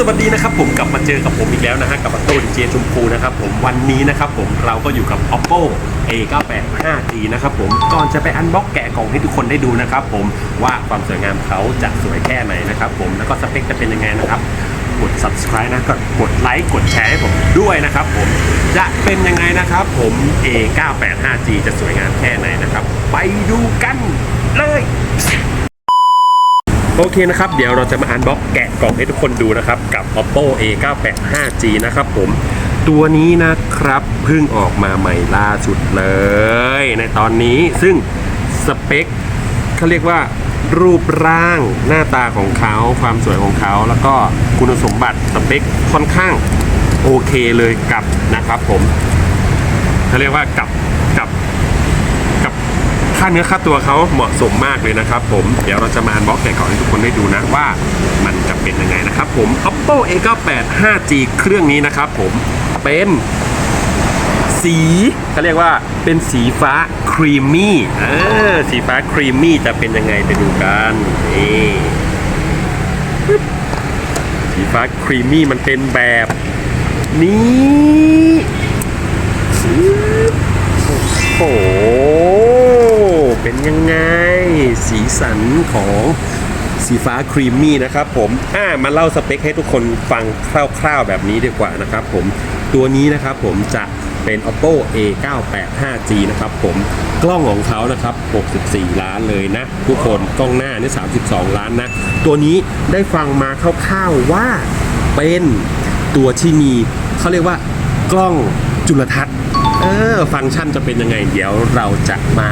สวัสดีนะครับผมกลับมาเจอกับผมอีกแล้วนะฮะกับอัตโต้ดีเจชมพูนะครับผมวันนี้นะครับผมเราก็อยู่กับ oppo a98 5g นะครับผมก่อนจะไปอันบ็อกแกะกล่องให้ทุกคนได้ดูนะครับผมว่าความสวยงามเขาจะสวยแค่ไหนนะครับผมแล้วก็สเปคจะเป็นยังไงนะครับกด subscribe นะก็กดไลค์กดแชร์ให้ผมด้วยนะครับผมจะเป็นยังไงนะครับผม a98 5g จะสวยงามแค่ไหนนะครับ ไปดูกันเลย โอเคนะครับ เดี๋ยวเราจะมาอันบ็อกแกะกล่องให้ทุกคนดูนะครับ กับ oppo a98 5g นะครับผมตัวนี้นะครับเพิ่งออกมาใหม่ล่าสุดเลย ในตอนนี้ซึ่งสเปคเขาเรียกว่ารูปร่างหน้าตาของเขาความสวยของเขา แล้วก็คุณสมบัติสเปคค่อนข้างโอเคเลยกับนะครับผมเขาเรียกว่ากับกับกับ ค่าเนื้อค่าตัวเขาเหมาะสมมากเลยนะครับผม เดี๋ยวเราจะมาอันบ็อกแกะกล่องให้ทุกคนได้ดูนะว่ามันจะเป็นยังไงนะครับผม oppo a98 5g เครื่องนี้นะครับผมเป็นสีเขาเรียกว่าเป็นสีฟ้าครีมมี่เออสีฟ้าครีมมี่จะเป็นยังไงไปดูกันนี่สีฟ้าครีมมี่มันเป็นแบบนี้โอ้โห เป็นยังไง สีสันของสีฟ้าครีมมี่นะครับผมอ่ามาเล่าสเปคให้ทุกคนฟังคร่าวๆแบบนี้ดีกว่านะครับผมตัวนี้นะครับผมจะเป็น oppo a98 5g นะครับผมกล้องของเขานะครับ 64 ล้านเลยนะ ทุกคนกล้องหน้านี่ 32 ล้านนะ ตัวนี้ได้ฟังมาคร่าวๆว่าเป็นตัวที่มีเขาเรียกว่ากล้องจุลทรรศน์เออฟังก์ชันจะเป็นยังไง เดี๋ยวเราจะมา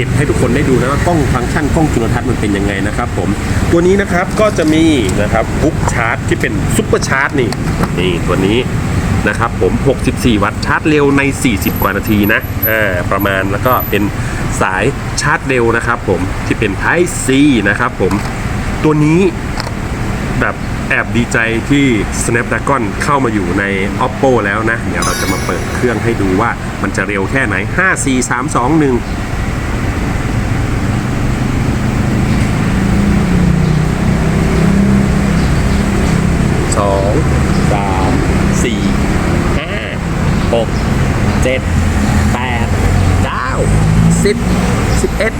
ก็บให้ทุกคนได้ดูนะว่ากล้องฟังก์ชันกล้องจุลทรรศน์มันเป็นยังไงนะครับผมตัวนี้นะครับก็จะมีนะครับบุ๊กชาร์จที่เป็นซุปเปอร์ชาร์จนี่นี่ตัวนี้นะครับผม 64 วัตต์ชาร์จเร็วใน 40 กว่านาทีนะอ่าประมาณแล้วก็เป็นสายชาร์จเร็วนะครับผมที่เป็น Type C นะครับผมตัวนี้แบบแอบดีใจที่ Snapdragon เข้ามาอยู่ใน Oppo แล้วนะ เดี๋ยวเราจะมาเปิดเครื่องให้ดูว่ามันจะเร็วแค่ไหน 5 4 3 2 1 สองสามสี่ห้าหกเจ็ดแปดเก้าสิบสิบเอ็ด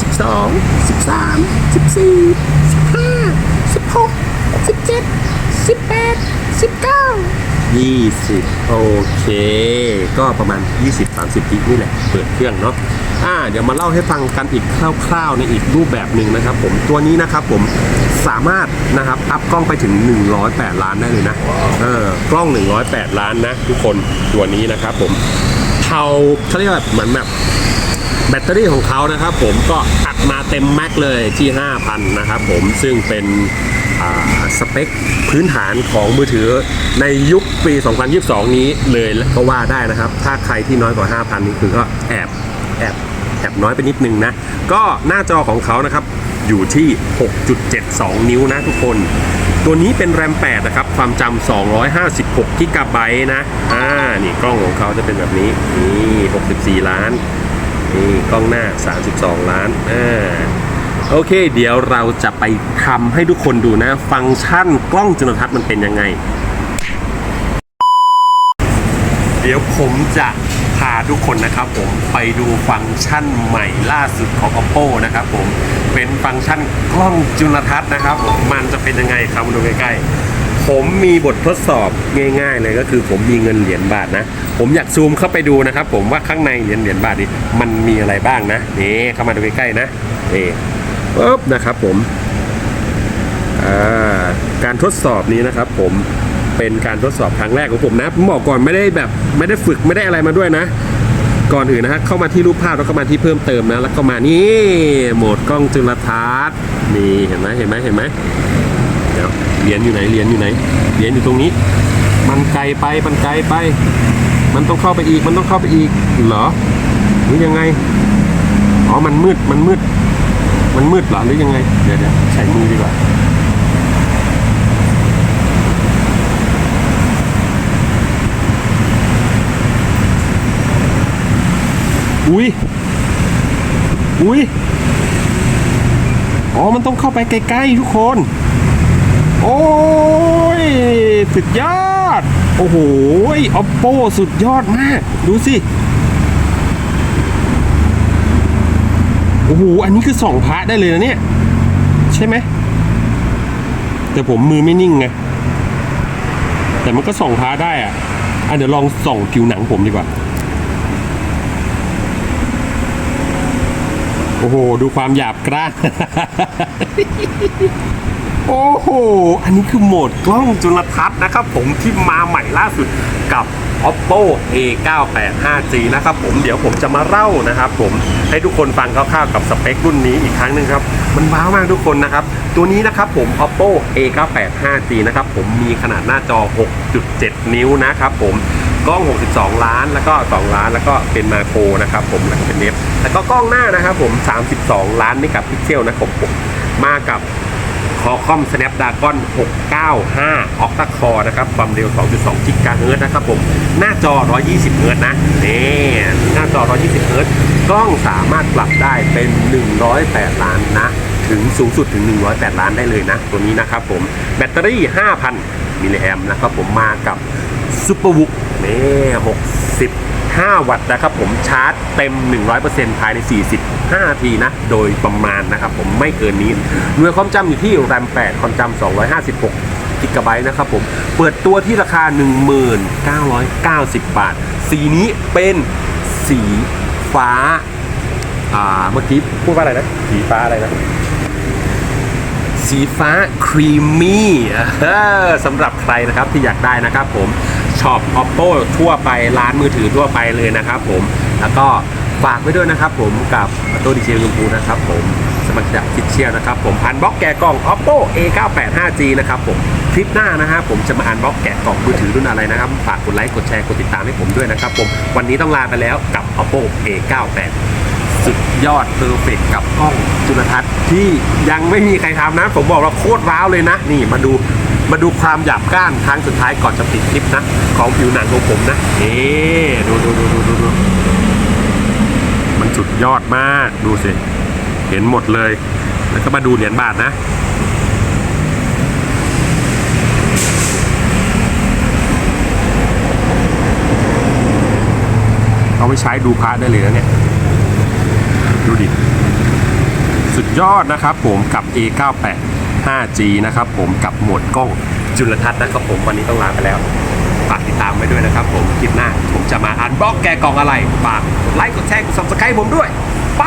สิบสองสิบสามสิบสี่สิบห้าสิบหกสิบเจ็ดสิบแปดสิบเก้า ยี่สิบโอเค ก็ประมาณ 20-30กิกนี่แหละ เปิดเครื่องเนาะอ่าเดี๋ยวมาเล่าให้ฟังกันอีกคร่าวๆในอีกรูปแบบหนึ่งนะครับผมตัวนี้นะครับผมสามารถนะครับอัพกล้องไปถึง 108 ล้านได้เลยนะเออกล้อง 108 ล้านนะทุกคนตัวนี้นะครับผมเขาเขาเรียกว่าเหมือนแบบแบตเตอรี่ของเขานะครับผมก็อัดมาเต็มแม็กเลยที่ 5,000 นะครับผมซึ่งเป็น สเปคพื้นฐานของมือถือในยุคปี 2022 นี้เลยก็ว่าได้นะครับ ถ้าใครที่น้อยกว่า 5,000 นี่คือก็แอบแอบแอบน้อยไปนิดนึงนะ ก็หน้าจอของเขานะครับอยู่ที่ 6.72 นิ้วนะทุกคน ตัวนี้เป็นแรม 8 นะครับ ความจำ 256กิกะไบต์นะ อ่า นี่กล้องของเขาจะเป็นแบบนี้ นี่ 64 ล้าน นี่กล้องหน้า 32 ล้าน อ่า โอเค เดี๋ยวเราจะไปทำให้ทุกคนดูนะ ฟังก์ชันกล้องจุลทรรศน์มันเป็นยังไง เดี๋ยวผมจะพาทุกคนนะครับผมไปดูฟังก์ชันใหม่ล่าสุดของ oppo นะครับผมเป็นฟังก์ชันกล้องจุลทรรศน์นะครับผมมันจะเป็นยังไงครับมาดูใกล้ๆผมมีบททดสอบง่าย ๆ เลยก็คือผมมีเงินเหรียญบาทนะ ผมอยากซูมเข้าไปดูนะครับ ผมว่าข้างในเหรียญเหรียญบาทนี่มันมีอะไรบ้างนะนี่เข้ามาดูใกล้ๆนะนี่ ปุ๊บนะครับผมาการทดสอบนี้นะครับผมเป็นการทดสอบครั้งแรกของผมนะผมบอกก่อนไม่ได้แบบไม่ได้ฝึกไม่ได้อะไรมาด้วยนะ ก่อนอื่นนะฮะเข้ามาที่รูปภาพแล้วก็มาที่เพิ่มเติมนะ แล้วก็มานี่โหมดกล้องจุลทรรศน์นี่เห็นไหมเห็นไหมเห็นไหมเดี๋ยวเหรียญอยู่ไหนเหรียญอยู่ไหนเหรียญอยู่ตรงนี้ มันไกลไปมันไกลไป มันต้องเข้าไปอีกมันต้องเข้าไปอีกเหรอหรือยังไงอ๋อมันมืดมันมืด มันมืดเหรอหรือยังไง เดี๋ยวเดี๋ยวใช้มือดีกว่าอุ้ย อุ้ย อ๋อ มันต้องเข้าไปใกล้ๆทุกคน โอ้ย สุดยอด โอ้โห oppo สุดยอดมาก ดูสิ โอ้โหอันนี้คือส่องพระได้เลยนะเนี่ย ใช่ไหม แต่ผมมือไม่นิ่งไง แต่มันก็ส่องพระได้อะอะเดี๋ยวลองส่องผิวหนังผมดีกว่า โอ้โห ดูความหยาบกร้าน โอ้โห อันนี้คือโหมดกล้องจุลทรรศน์นะครับผมที่มาใหม่ล่าสุดกับ oppo a98 5g นะครับผมเดี๋ยวผมจะมาเล่านะครับผมให้ทุกคนฟังคร่าวๆกับสเปครุ่นนี้อีกครั้งหนึ่งครับ มันว้าวมากทุกคนนะครับ ตัวนี้นะครับผม oppo a98 5g นะครับผมมีขนาดหน้าจอ 6.7 นิ้วนะครับผมกล้อง 62 ล้าน แล้วก็ 2 ล้าน แล้วก็เป็นมาโครนะครับผมแล้วก็เป็นเนฟแล้วก็กล้องหน้านะครับผม 32 ล้านนี่กับพิกเซลนะครับผม มากับ คอคอม Snapdragon 695 Octa Core นะครับ ความเร็ว 2.2 กิกะเฮิรตซ์นะครับผม หน้าจอ 120 เฮิรตซ์นะ นี่ หน้าจอ 120 เฮิรตซ์กล้องสามารถปรับได้เป็น 108 ล้านนะ ถึงสูงสุดถึง 108 ล้านได้เลยนะ ตัวนี้นะครับผม แบตเตอรี่ 5,000 มิลลิแอมนะครับผม มากับซูเป 5 วัตต์นะครับผมชาร์จเต็ม 100%ภายใน 45 นาทีนะ โดยประมาณนะครับผมไม่เกินนี้หน่วยความจำอยู่ที่ RAM 8ความจำ256กิกะไบต์นะครับผมเปิดตัวที่ราคา 1990 บาท สีนี้เป็นสีฟ้า อ่า เมื่อกี้พูดว่าอะไรนะ สีฟ้าอะไรนะ สีฟ้าครีมมี่สำหรับใครนะครับที่อยากได้นะครับผม ช็อป oppo ทั่วไปร้านมือถือทั่วไปเลยนะครับผมแล้วก็ฝากไว้ด้วยนะครับผมกับตัวดีเจลุงปูนะครับผมสมัครจากคิดเชียร์นะครับผมอันบล็อกแกะกล่อง oppo a98 5g นะครับผมคลิปหน้านะฮะผมจะมาอันบล็อกแกะกล่องมือถือรุ่นอะไรนะครับฝากกดไลค์กดแชร์กดติดตามให้ผมด้วยนะครับผมวันนี้ต้องลาไปแล้วกับ oppo a98 สุดยอดเพอร์เฟกกับกล้องจุลทรรศน์ที่ยังไม่มีใครทำนะ ผมบอกว่าโคตรว้าวเลยนะ นี่มาดู มาดูความหยาบก้านครั้งสุดท้ายก่อนจะปิดคลิปนะ ของผิวหนังของผมนะ นี่ดูดูดูดูดูดูมันสุดยอดมากดูสิ เห็นหมดเลย แล้วก็มาดูเหรียญบาทนะเอาไปใช้ดูพระได้เลยนะเนี่ย ดูดิ สุดยอดนะครับผมกับ A98 5G นะครับผมกับโหมดกล้องจุลทรรศน์นะครับผมวันนี้ต้องลาไปแล้วฝากติดตามไว้ด้วยนะครับผมคลิปหน้าผมจะมาอันบล็อกแกกล่องอะไรฝากกดไลค์กดแชร์กดซับสไครต์ผมด้วย ไป